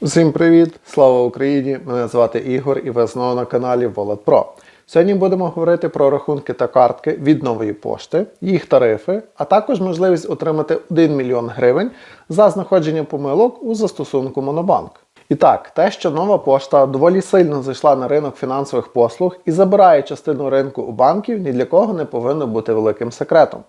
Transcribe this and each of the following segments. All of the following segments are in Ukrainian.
Усім привіт! Слава Україні! Мене звати Ігор і ви знову на каналі Wallet. Сьогодні будемо говорити про рахунки та картки від нової пошти, їх тарифи, а також можливість отримати 1 мільйон гривень за знаходження помилок у застосунку Монобанк. І так, те, що нова пошта доволі сильно зайшла на ринок фінансових послуг і забирає частину ринку у банків, ні для кого не повинно бути великим секретом.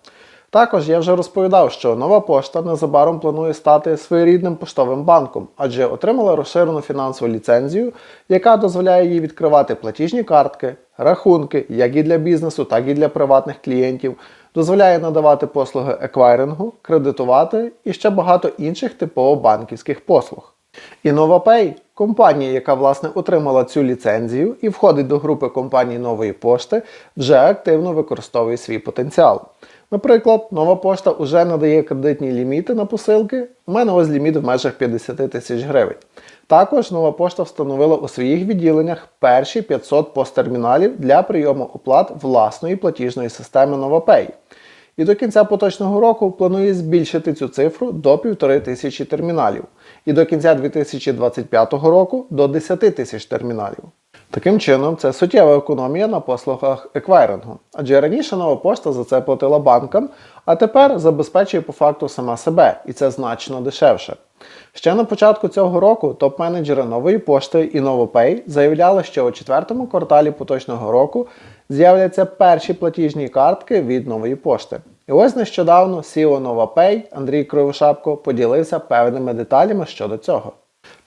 Також я вже розповідав, що нова пошта незабаром планує стати своєрідним поштовим банком, адже отримала розширену фінансову ліцензію, яка дозволяє їй відкривати платіжні картки, рахунки, як і для бізнесу, так і для приватних клієнтів, дозволяє надавати послуги еквайрингу, кредитувати і ще багато інших типово банківських послуг. І NovaPay – компанія, яка власне отримала цю ліцензію і входить до групи компаній нової пошти, вже активно використовує свій потенціал. Наприклад, нова пошта вже надає кредитні ліміти на посилки. У мене ось ліміт в межах 50 тисяч гривень. Також нова пошта встановила у своїх відділеннях перші 500 посттерміналів для прийому оплат власної платіжної системи NovaPay. І до кінця поточного року планує збільшити цю цифру до 15 тисячі терміналів. І до кінця 2025 року до 10 тисяч терміналів. Таким чином, це суттєва економія на послугах еквайрингу. Адже раніше нова пошта за це платила банкам, а тепер забезпечує по факту сама себе, і це значно дешевше. Ще на початку цього року топ-менеджери нової пошти і NovoPay заявляли, що у четвертому кварталі поточного року з'являться перші платіжні картки від нової пошти. І ось нещодавно CEO NovaPay Андрій Кривошапко поділився певними деталями щодо цього.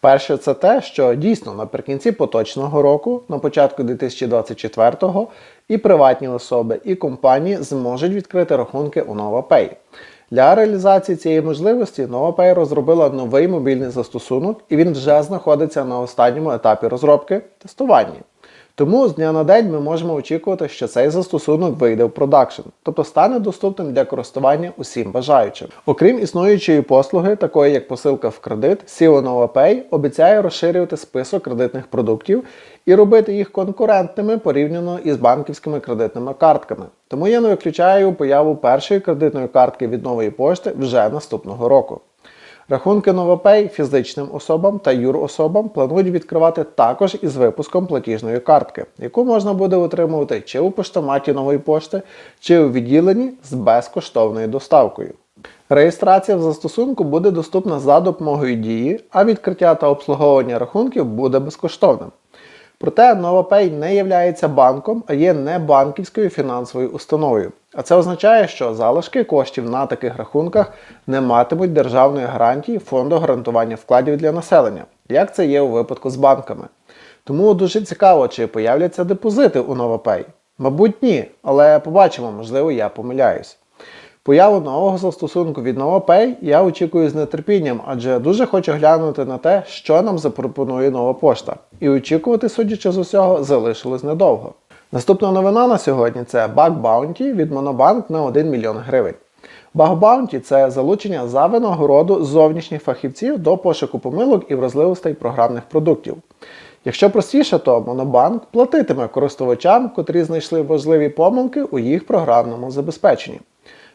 Перше, це те, що дійсно наприкінці поточного року, на початку 2024-го, і приватні особи, і компанії зможуть відкрити рахунки у NovaPay. Для реалізації цієї можливості NovaPay розробила новий мобільний застосунок, і він вже знаходиться на останньому етапі розробки тестування. Тому з дня на день ми можемо очікувати, що цей застосунок вийде в продакшн, тобто стане доступним для користування усім бажаючим. Окрім існуючої послуги, такої як посилка в кредит, SEO NovaPay обіцяє розширювати список кредитних продуктів і робити їх конкурентними порівняно із банківськими кредитними картками. Тому я не виключаю появу першої кредитної картки від нової пошти вже наступного року. Рахунки NovaPay фізичним особам та юрособам планують відкривати також із випуском платіжної картки, яку можна буде отримувати чи у поштоматі нової пошти, чи у відділенні з безкоштовною доставкою. Реєстрація в застосунку буде доступна за допомогою дії, а відкриття та обслуговування рахунків буде безкоштовним. Проте NovaPay не є банком, а є небанківською фінансовою установою. А це означає, що залишки коштів на таких рахунках не матимуть державної гарантії фонду гарантування вкладів для населення, як це є у випадку з банками. Тому дуже цікаво, чи появляться депозити у NovaPay. Мабуть, ні, але побачимо, можливо, я помиляюсь. Появу нового застосунку від NovaPay я очікую з нетерпінням, адже дуже хочу глянути на те, що нам запропонує нова пошта. І очікувати, судячи з усього, залишилось недовго. Наступна новина на сьогодні це Bug Bounty від Monobank на 1 мільйон гривень. Bug Bounty – це залучення за винагороду зовнішніх фахівців до пошуку помилок і вразливостей програмних продуктів. Якщо простіше, то Monobank платитиме користувачам, котрі знайшли важливі помилки у їх програмному забезпеченні.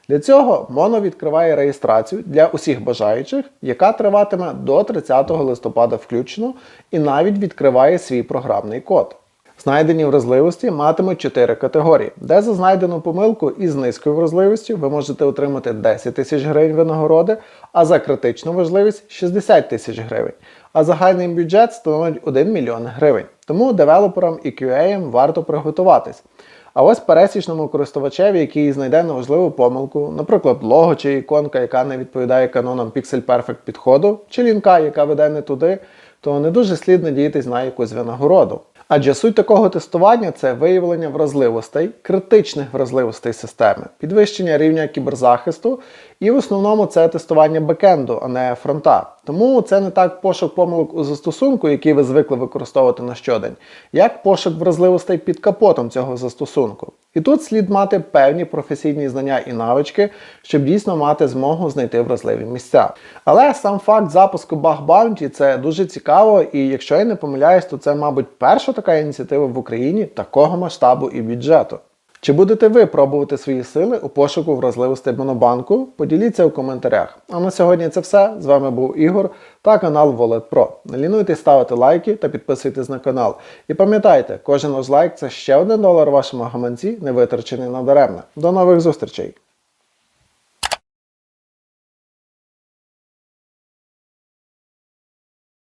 Для цього Mono відкриває реєстрацію для усіх бажаючих, яка триватиме до 30 листопада включно, і навіть відкриває свій програмний код. Знайдені вразливості матимуть 4 категорії, де за знайдену помилку із низькою вразливістю ви можете отримати 10 тисяч гривень винагороди, а за критичну важливість 60 тисяч гривень. А загальний бюджет становить 1 мільйон гривень. Тому девелоперам і QA варто приготуватись. А ось пересічному користувачеві, який знайде неважливу помилку, наприклад, лого чи іконка, яка не відповідає канонам Pixel Perfect підходу, чи лінка, яка веде не туди, то не дуже слід надіятись на якусь винагороду. Адже суть такого тестування це виявлення вразливостей, критичних вразливостей системи, підвищення рівня кіберзахисту, і в основному це тестування бекенду, а не фронта. Тому це не так пошук помилок у застосунку, який ви звикли використовувати на щодень, як пошук вразливостей під капотом цього застосунку. І тут слід мати певні професійні знання і навички, щоб дійсно мати змогу знайти вразливі місця. Але сам факт запуску Bug Bounty – це дуже цікаво, і якщо я не помиляюсь, то це, мабуть, перша така ініціатива в Україні такого масштабу і бюджету. Чи будете ви пробувати свої сили у пошуку вразливостей Монобанку? Поділіться у коментарях. А на сьогодні це все. З вами був Ігор та канал Wallet Pro. Не лінуйтесь ставити лайки та підписуйтесь на канал. І пам'ятайте, кожен ваш лайк це ще один долар вашому гаманці, не витрачений надаремно. До нових зустрічей!